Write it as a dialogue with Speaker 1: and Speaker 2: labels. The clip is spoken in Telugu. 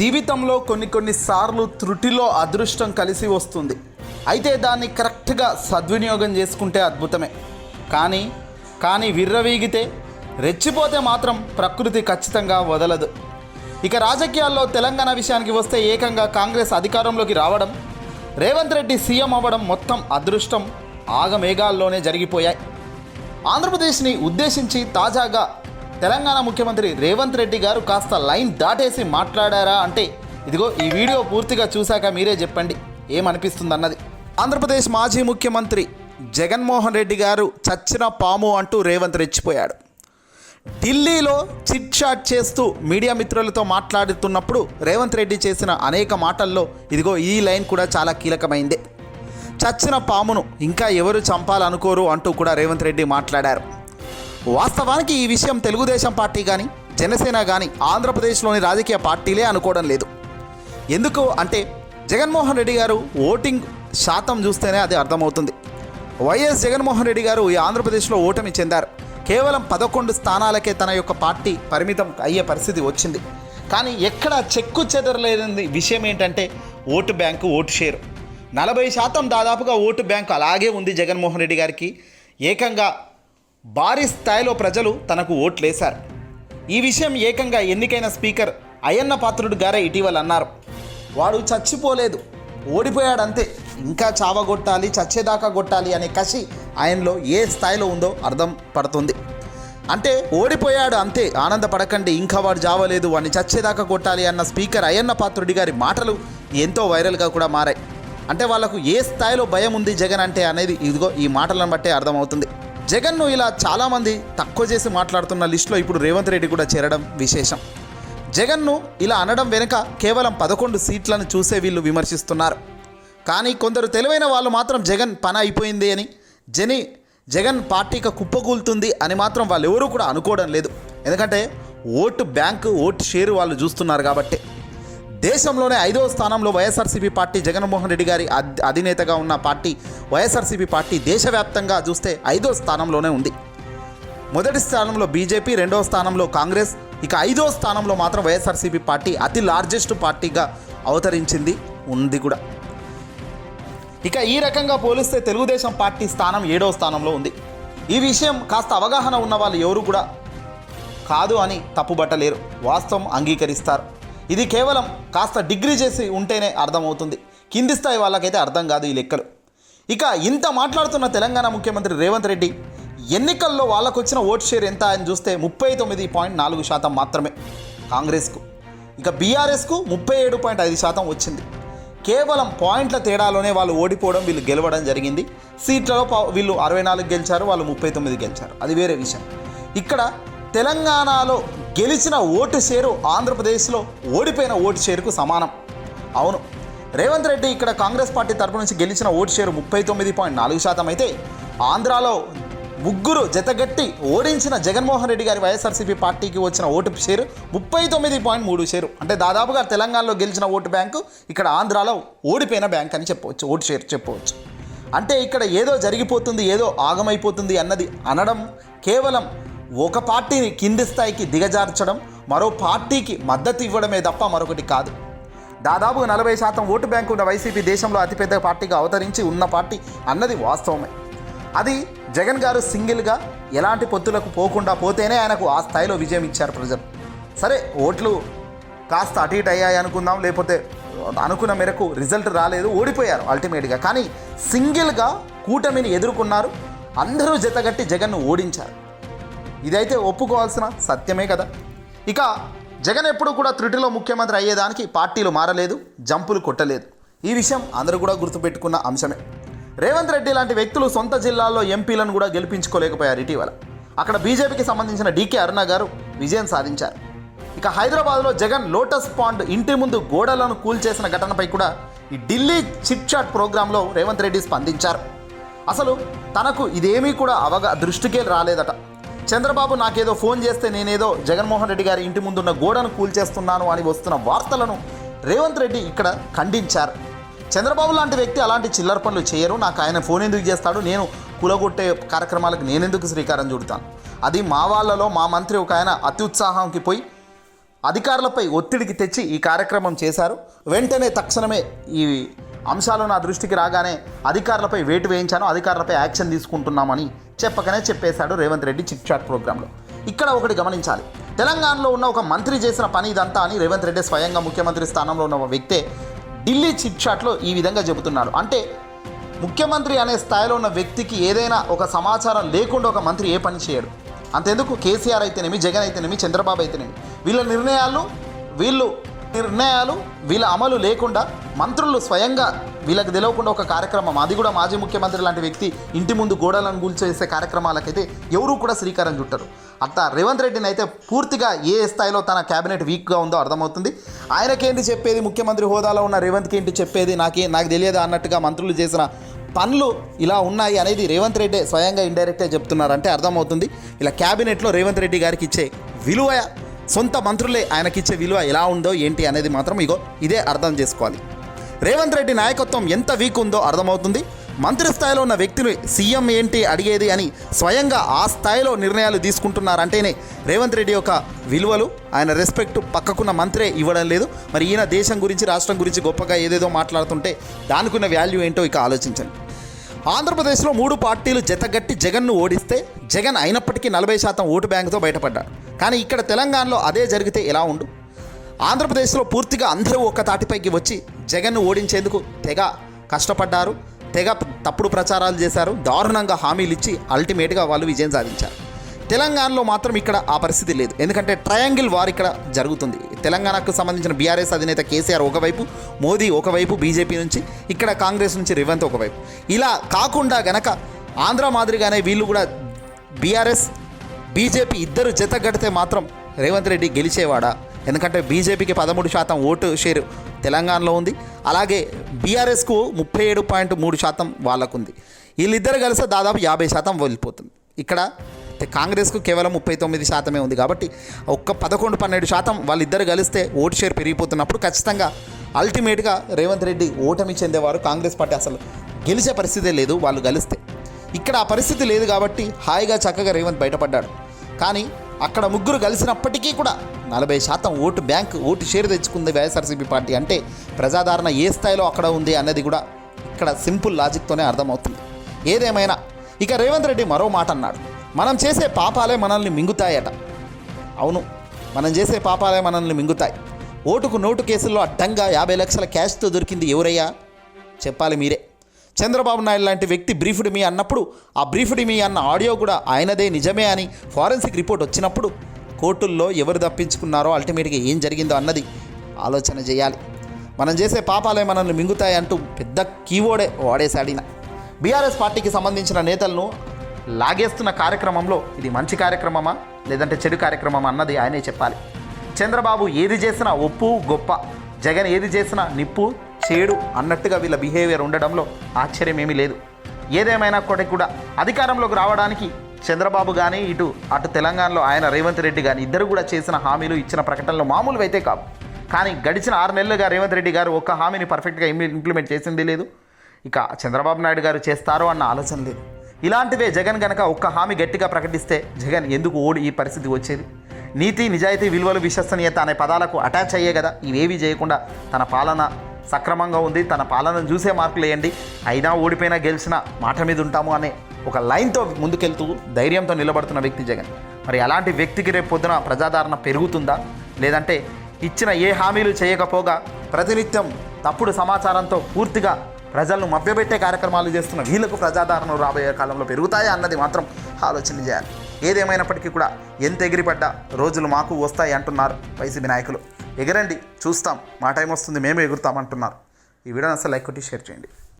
Speaker 1: జీవితంలో కొన్ని కొన్ని సార్లు త్రుటిలో అదృష్టం కలిసి వస్తుంది. అయితే దాన్ని కరెక్ట్గా సద్వినియోగం చేసుకుంటే అద్భుతమే. కానీ కానీ విర్రవీగితే రెచ్చిపోతే మాత్రం ప్రకృతి ఖచ్చితంగా వదలదు. ఇక రాజకీయాల్లో తెలంగాణ విషయానికి వస్తే ఏకంగా కాంగ్రెస్ అధికారంలోకి రావడం రేవంత్ రెడ్డి సీఎం అవ్వడం మొత్తం అదృష్టం ఆగమేఘాల్లోనే జరిగిపోయాయి. ఆంధ్రప్రదేశ్ని ఉద్దేశించి తాజాగా తెలంగాణ ముఖ్యమంత్రి రేవంత్ రెడ్డి గారు కాస్త లైన్ దాటేసి మాట్లాడారా అంటే ఇదిగో ఈ వీడియో పూర్తిగా చూశాక మీరే చెప్పండి ఏమనిపిస్తుంది అన్నది ఆంధ్రప్రదేశ్ మాజీ ముఖ్యమంత్రి జగన్మోహన్ రెడ్డి గారు చచ్చిన పాము అంటూ రేవంత్ రెచ్చిపోయాడు. ఢిల్లీలో చిట్ చాట్ చేస్తూ మీడియా మిత్రులతో మాట్లాడుతున్నప్పుడు రేవంత్ రెడ్డి చేసిన అనేక మాటల్లో ఇదిగో ఈ లైన్ కూడా చాలా కీలకమైందే. చచ్చిన పామును ఇంకా ఎవరు చంపాలనుకోరు అంటూ కూడా రేవంత్ రెడ్డి మాట్లాడారు. వాస్తవానికి ఈ విషయం తెలుగుదేశం పార్టీ కానీ జనసేన కానీ ఆంధ్రప్రదేశ్లోని రాజకీయ పార్టీలే అనుకోవడం లేదు. ఎందుకు అంటే జగన్మోహన్ రెడ్డి గారు ఓటింగ్ శాతం చూస్తేనే అది అర్థమవుతుంది. వైఎస్ జగన్మోహన్ రెడ్డి గారు ఈ ఆంధ్రప్రదేశ్లో ఓటమి చెందారు. కేవలం పదకొండు స్థానాలకే తన యొక్క పార్టీ పరిమితం అయ్యే పరిస్థితి వచ్చింది. కానీ ఎక్కడ చెక్కు చెదరలేని విషయం ఏంటంటే ఓటు బ్యాంకు ఓటు షేర్. నలభై శాతం దాదాపుగా ఓటు బ్యాంకు అలాగే ఉంది జగన్మోహన్ రెడ్డి గారికి. ఏకంగా భారీ స్థాయిలో ప్రజలు తనకు ఓట్లేశారు. ఈ విషయం ఏకంగా ఎన్నికైన స్పీకర్ అయ్యన్న పాత్రుడు గారే ఇటీవల అన్నారు. వాడు చచ్చిపోలేదు. ఓడిపోయాడు అంతే ఇంకా చావగొట్టాలి చచ్చేదాకా కొట్టాలి అనే కసి ఆయనలో ఏ స్థాయిలో ఉందో అర్థం పడుతుంది. అంటే ఓడిపోయాడు అంతే. ఆనందపడకండి ఇంకా వాడు జావలేదు వాడిని చచ్చేదాకా కొట్టాలి అన్న స్పీకర్ అయ్యన్న పాత్రుడి గారి మాటలు ఎంతో వైరల్గా కూడా మారాయి. అంటే వాళ్ళకు ఏ స్థాయిలో భయం ఉంది జగన్ అంటే అనేది ఇదిగో ఈ మాటలను బట్టే అర్థమవుతుంది. జగన్ను ఇలా చాలామంది తక్కువ చేసి మాట్లాడుతున్న లిస్టులో ఇప్పుడు రేవంత్ రెడ్డి కూడా చేరడం విశేషం. జగన్ను ఇలా అనడం వెనుక కేవలం పదకొండు సీట్లను చూసే వీళ్ళు విమర్శిస్తున్నారు. కానీ కొందరు తెలివైన వాళ్ళు మాత్రం జగన్ పని అయిపోయింది అని జని జగన్ పార్టీకి కుప్పకూలుతుంది అని మాత్రం వాళ్ళు ఎవరూ కూడా అనుకోవడం లేదు. ఎందుకంటే ఓటు బ్యాంకు ఓటు షేరు వాళ్ళు చూస్తున్నారు కాబట్టి. దేశంలోనే ఐదవ స్థానంలో వైఎస్ఆర్సీపీ పార్టీ జగన్మోహన్ రెడ్డి గారి అధినేతగా ఉన్న పార్టీ వైఎస్ఆర్సీపీ పార్టీ దేశవ్యాప్తంగా చూస్తే ఐదో స్థానంలోనే ఉంది. మొదటి స్థానంలో బీజేపీ రెండవ స్థానంలో కాంగ్రెస్ ఇక ఐదో స్థానంలో మాత్రం వైఎస్ఆర్సీపీ పార్టీ అతి లార్జెస్ట్ పార్టీగా అవతరించింది ఉంది కూడా. ఇక ఈ రకంగా పోలిస్తే తెలుగుదేశం పార్టీ స్థానం ఏడవ స్థానంలో ఉంది. ఈ విషయం కాస్త అవగాహన ఉన్న వాళ్ళు ఎవరు కూడా కాదు అని తప్పుబట్టలేరు. వాస్తవం అంగీకరిస్తారు. ఇది కేవలం కాస్త డిగ్రీ చేసి ఉంటేనే అర్థమవుతుంది. కింది స్థాయి వాళ్ళకైతే అర్థం కాదు ఈ లెక్కలు. ఇక ఇంత మాట్లాడుతున్న తెలంగాణ ముఖ్యమంత్రి రేవంత్ రెడ్డి ఎన్నికల్లో వాళ్ళకు వచ్చిన ఓట్ షేర్ ఎంత అని చూస్తే ముప్పై తొమ్మిది పాయింట్ నాలుగు శాతం మాత్రమే కాంగ్రెస్కు. ఇక బీఆర్ఎస్కు ముప్పై ఏడు పాయింట్ ఐదు శాతం వచ్చింది. కేవలం పాయింట్ల తేడాలోనే వాళ్ళు ఓడిపోవడం వీళ్ళు గెలవడం జరిగింది. సీట్లలో పా- వీళ్ళు అరవై నాలుగు గెలిచారు వాళ్ళు ముప్పై తొమ్మిది గెలిచారు. అది వేరే విషయం. ఇక్కడ తెలంగాణలో గెలిచిన ఓటు షేరు ఆంధ్రప్రదేశ్లో ఓడిపోయిన ఓటు షేరుకు సమానం. అవును. రేవంత్ రెడ్డి ఇక్కడ కాంగ్రెస్ పార్టీ తరపు నుంచి గెలిచిన ఓటు షేరు ముప్పై తొమ్మిది పాయింట్ నాలుగు శాతం అయితే ఆంధ్రాలో ముగ్గురు జతగట్టి ఓడించిన జగన్మోహన్ రెడ్డి గారి వైఎస్ఆర్సీపీ పార్టీకి వచ్చిన ఓటు షేరు ముప్పై తొమ్మిది పాయింట్ మూడు షేరు. అంటే దాదాపుగా తెలంగాణలో గెలిచిన ఓటు బ్యాంకు ఇక్కడ ఆంధ్రాలో ఓడిపోయిన బ్యాంక్ అని చెప్పవచ్చు ఓటు షేర్ చెప్పవచ్చు. అంటే ఇక్కడ ఏదో జరిగిపోతుంది ఏదో ఆగమైపోతుంది అన్నది అనడం కేవలం ఒక పార్టీని కింది స్థాయికి దిగజార్చడం మరో పార్టీకి మద్దతు ఇవ్వడమే తప్ప మరొకటి కాదు. దాదాపు నలభై శాతం ఓటు బ్యాంకు ఉన్న వైసీపీ దేశంలో అతిపెద్ద పార్టీగా అవతరించి ఉన్న పార్టీ అన్నది వాస్తవమే. అది జగన్ గారు సింగిల్గా ఎలాంటి పొత్తులకు పోకుండా పోతేనే ఆయనకు ఆ స్థాయిలో విజయం ఇచ్చారు ప్రజలు. సరే ఓట్లు కాస్త అటు ఇటు అయ్యాయి అనుకుందాం లేకపోతే అనుకున్న మేరకు రిజల్ట్ రాలేదు ఓడిపోయారు అల్టిమేట్గా. కానీ సింగిల్గా కూటమిని ఎదుర్కొన్నారు అందరూ జతగట్టి జగన్ను ఓడించారు. ఇదైతే ఒప్పుకోవాల్సిన సత్యమే కదా. ఇక జగన్ ఎప్పుడు కూడా త్రుటిలో ముఖ్యమంత్రి అయ్యేదానికి పార్టీలు మారలేదు జంపులు కొట్టలేదు. ఈ విషయం అందరూ కూడా గుర్తుపెట్టుకున్న అంశమే. రేవంత్ రెడ్డి లాంటి వ్యక్తులు సొంత జిల్లాల్లో ఎంపీలను కూడా గెలిపించుకోలేకపోయారు ఇటీవల. అక్కడ బీజేపీకి సంబంధించిన డీకే అరుణ గారు విజయం సాధించారు. ఇక హైదరాబాద్లో జగన్ లోటస్ పాండ్ ఇంటి ముందు గోడలను కూల్చేసిన ఘటనపై కూడా ఈ ఢిల్లీ చిట్ చాట్ ప్రోగ్రాంలో రేవంత్ రెడ్డి స్పందించారు. అసలు తనకు ఇదేమీ కూడా అవగా దృష్టికే రాలేదట. చంద్రబాబు నాకేదో ఫోన్ చేస్తే నేనేదో జగన్మోహన్ రెడ్డి గారి ఇంటి ముందున్న గోడను కూల్చేస్తున్నాను అని వస్తున్న వార్తలను రేవంత్ రెడ్డి ఇక్కడ ఖండించారు. చంద్రబాబు లాంటి వ్యక్తి అలాంటి చిల్లర పనులు చేయరు. నాకు ఆయన ఫోన్ ఎందుకు చేస్తాడు? నేను కూలగొట్టే కార్యక్రమాలకు నేనెందుకు శ్రీకారం చుడతాను? అది మా వాళ్ళలో మా మంత్రి ఒక ఆయన అత్యుత్సాహంకి పోయి అధికారులపై ఒత్తిడికి తెచ్చి ఈ కార్యక్రమం చేశారు. వెంటనే తక్షణమే ఈ అంశాలు నా దృష్టికి రాగానే అధికారులపై వేటు వేయించాను. అధికారులపై యాక్షన్ తీసుకుంటున్నామని చెప్పకనే చెప్పేశాడు రేవంత్ రెడ్డి చిట్ చాట్ ప్రోగ్రాంలో. ఇక్కడ ఒకటి గమనించాలి. తెలంగాణలో ఉన్న ఒక మంత్రి చేసిన పని ఇదంతా అని రేవంత్ రెడ్డి స్వయంగా ముఖ్యమంత్రి స్థానంలో ఉన్న ఒక వ్యక్తే ఢిల్లీ చిట్ చాట్లో ఈ విధంగా చెబుతున్నాడు. అంటే ముఖ్యమంత్రి అనే స్థాయిలో ఉన్న వ్యక్తికి ఏదైనా ఒక సమాచారం లేకుండా ఒక మంత్రి ఏ పని చేయడు. అంతెందుకు? కేసీఆర్ అయితేనేమి జగన్ అయితేనేమి చంద్రబాబు అయితేనేమి? వీళ్ళ నిర్ణయాలు వీళ్ళు నిర్ణయాలు వీళ్ళ అమలు లేకుండా మంత్రులు స్వయంగా వీళ్ళకి తెలియకుండా ఒక కార్యక్రమం. అది కూడా మాజీ ముఖ్యమంత్రి లాంటి వ్యక్తి ఇంటి ముందు గోడలను కూల్చేసే కార్యక్రమాలకైతే ఎవరూ కూడా శ్రీకారం చుట్టరు. అట్లా రేవంత్ రెడ్డిని అయితే పూర్తిగా ఏ స్థాయిలో తన క్యాబినెట్ వీక్గా ఉందో అర్థమవుతుంది. ఆయనకేంటి చెప్పేది? ముఖ్యమంత్రి హోదాలో ఉన్న రేవంత్కి ఏంటి చెప్పేది? నాకే నాకు తెలియదు అన్నట్టుగా మంత్రులు చేసిన పనులు ఇలా ఉన్నాయి అనేది రేవంత్ రెడ్డి స్వయంగా ఇండైరెక్ట్గా చెప్తున్నారంటే అర్థమవుతుంది. ఇలా క్యాబినెట్లో రేవంత్ రెడ్డి గారికి ఇచ్చే విలువ సొంత మంత్రులే ఆయనకిచ్చే విలువ ఎలా ఉందో ఏంటి అనేది మాత్రం ఇగో ఇదే అర్థం చేసుకోవాలి. రేవంత్ రెడ్డి నాయకత్వం ఎంత వీక్ ఉందో అర్థమవుతుంది. మంత్రి స్థాయిలో ఉన్న వ్యక్తిని సీఎం ఏంటి అడిగేది అని స్వయంగా ఆ స్థాయిలో నిర్ణయాలు తీసుకుంటున్నారంటేనే రేవంత్ రెడ్డి యొక్క విలువలు ఆయన రెస్పెక్ట్ పక్కకున్న మంత్రే ఇవ్వడం లేదు. మరి ఈయన దేశం గురించి రాష్ట్రం గురించి గొప్పగా ఏదేదో మాట్లాడుతుంటే దానికున్న వాల్యూ ఏంటో ఇక ఆలోచించండి. ఆంధ్రప్రదేశ్లో మూడు పార్టీలు జతగట్టి జగన్ను ఓడిస్తే జగన్ అయినప్పటికీ నలభై శాతం ఓటు బ్యాంకుతో బయటపడ్డాడు. కానీ ఇక్కడ తెలంగాణలో అదే జరిగితే ఎలా ఉండు? ఆంధ్రప్రదేశ్లో పూర్తిగా అందరూ ఒక తాటిపైకి వచ్చి జగన్ను ఓడించేందుకు తెగ కష్టపడ్డారు. తెగ తప్పుడు ప్రచారాలు చేశారు. దారుణంగా హామీలు ఇచ్చి అల్టిమేట్గా వాళ్ళు విజయం సాధించారు. తెలంగాణలో మాత్రం ఇక్కడ ఆ పరిస్థితి లేదు. ఎందుకంటే ట్రయాంగిల్ వార్ ఇక్కడ జరుగుతుంది. తెలంగాణకు సంబంధించిన బీఆర్ఎస్ అధినేత కేసీఆర్ ఒకవైపు మోదీ ఒకవైపు బీజేపీ నుంచి ఇక్కడ కాంగ్రెస్ నుంచి రేవంత్ ఒకవైపు. ఇలా కాకుండా గనక ఆంధ్ర మాదిరిగానే వీళ్ళు కూడా బీఆర్ఎస్ బీజేపీ ఇద్దరు జతగడితే మాత్రం రేవంత్ రెడ్డి గెలిచేవాడా? ఎందుకంటే బీజేపీకి పదమూడు శాతం ఓటు షేర్ తెలంగాణలో ఉంది. అలాగే బీఆర్ఎస్కు ముప్పై ఏడు పాయింట్ మూడు శాతం వాళ్ళకుంది. వీళ్ళిద్దరు కలిసి దాదాపు యాభై శాతం వెళ్ళిపోతుంది. ఇక్కడ కాంగ్రెస్కు కేవలం ముప్పై తొమ్మిది శాతమే ఉంది కాబట్టి ఒక్క పదకొండు పన్నెండు శాతం వాళ్ళిద్దరు కలిస్తే ఓటు షేర్ పెరిగిపోతున్నప్పుడు ఖచ్చితంగా అల్టిమేట్గా రేవంత్ రెడ్డి ఓటమి చెందేవారు కాంగ్రెస్ పార్టీ అసలు గెలిచే పరిస్థితే లేదు వాళ్ళు గెలిస్తే ఇక్కడ ఆ పరిస్థితి లేదు కాబట్టి హాయిగా చక్కగా రేవంత్ బయటపడ్డాడు. కానీ అక్కడ ముగ్గురు కలిసినప్పటికీ కూడా నలభై శాతం ఓటు బ్యాంక్ ఓటు షేర్ తెచ్చుకుంది వైఎస్ఆర్సీపీ పార్టీ. అంటే ప్రజాదరణ ఏ స్థాయిలో అక్కడ ఉంది అన్నది కూడా ఇక్కడ సింపుల్ లాజిక్తోనే అర్థమవుతుంది. ఏదేమైనా ఇక రేవంత్ రెడ్డి మరో మాట అన్నాడు మనం చేసే పాపాలే మనల్ని మింగుతాయట. అవును మనం చేసే పాపాలే మనల్ని మింగుతాయి. ఓటుకు నోటు కేసుల్లో అడ్డంగా యాభై లక్షల క్యాష్తో దొరికింది ఎవరయ్యా? చెప్పాలి మీరే. చంద్రబాబు నాయుడు లాంటి వ్యక్తి బ్రీఫ్డ్ మీ అన్నప్పుడు ఆ బ్రీఫ్డ్ మీ అన్న ఆడియో కూడా ఆయనదే నిజమే అని ఫారెన్సిక్ రిపోర్ట్ వచ్చినప్పుడు కోర్టుల్లో ఎవరు తప్పించుకున్నారో అల్టిమేట్గా ఏం జరిగిందో అన్నది ఆలోచన చేయాలి. మనం చేసే పాపాలే మనల్ని మింగుతాయి అంటూ పెద్ద కీవర్డే వాడేశాడిన బీఆర్ఎస్ పార్టీకి సంబంధించిన నేతలను లాగేస్తున్న కార్యక్రమంలో ఇది మంచి కార్యక్రమమా? లేదంటే చెడు కార్యక్రమమా అన్నది ఆయనే చెప్పాలి. చంద్రబాబు ఏది చేసినా ఒప్పు గొప్ప. జగన్ ఏది చేసినా నిప్పు చేడు అన్నట్టుగా వీళ్ళ బిహేవియర్ ఉండడంలో ఆశ్చర్యం ఏమీ లేదు. ఏదేమైనా కూడా కూడా అధికారంలోకి రావడానికి చంద్రబాబు కానీ ఇటు అటు తెలంగాణలో ఆయన రేవంత్ రెడ్డి కానీ ఇద్దరు కూడా చేసిన హామీలు ఇచ్చిన ప్రకటనలు మామూలుగా అయితే కావు. కానీ గడిచిన ఆరు నెలలుగా రేవంత్ రెడ్డి గారు ఒక్క హామీని పర్ఫెక్ట్గా ఇంప్లిమెంట్ చేసింది లేదు. ఇక చంద్రబాబు నాయుడు గారు చేస్తారో అన్న ఆలోచన లేదు. ఇలాంటివే జగన్ గనక ఒక్క హామీ గట్టిగా ప్రకటిస్తే జగన్ ఎందుకు ఓడి ఈ పరిస్థితి వచ్చేది? నీతి నిజాయితీ విలువలు విశ్వసనీయత అనే పదాలకు అటాచ్ అయ్యే కదా? ఇవేవి చేయకుండా తన పాలన సక్రమంగా ఉంది. తన పాలనను చూసే మార్కులు వేయండి అయినా ఓడిపోయినా గెలిచినా మాట మీద ఉంటాము అనే ఒక లైన్తో ముందుకెళ్తూ ధైర్యంతో నిలబడుతున్న వ్యక్తి జగన్. మరి అలాంటి వ్యక్తికి రేపు పొద్దున ప్రజాదరణ పెరుగుతుందా? లేదంటే ఇచ్చిన ఏ హామీలు చేయకపోగా ప్రతినిత్యం తప్పుడు సమాచారంతో పూర్తిగా ప్రజలను మభ్యపెట్టే కార్యక్రమాలు చేస్తున్న వీళ్ళకు ప్రజాదరణ రాబోయే కాలంలో పెరుగుతాయా అన్నది మాత్రం ఆలోచన చేయాలి. ఏదేమైనప్పటికీ కూడా ఎంత ఎగిరిపడ్డా రోజులు మాకు వస్తాయి అంటున్నారు వైసీపీ నాయకులు. ఎగరండి చూస్తాం. మా టైం వస్తుంది మేము ఎగురుతాం అంటున్నారు. ఈ వీడియోని అసలు లైక్ కొట్టి షేర్ చేయండి.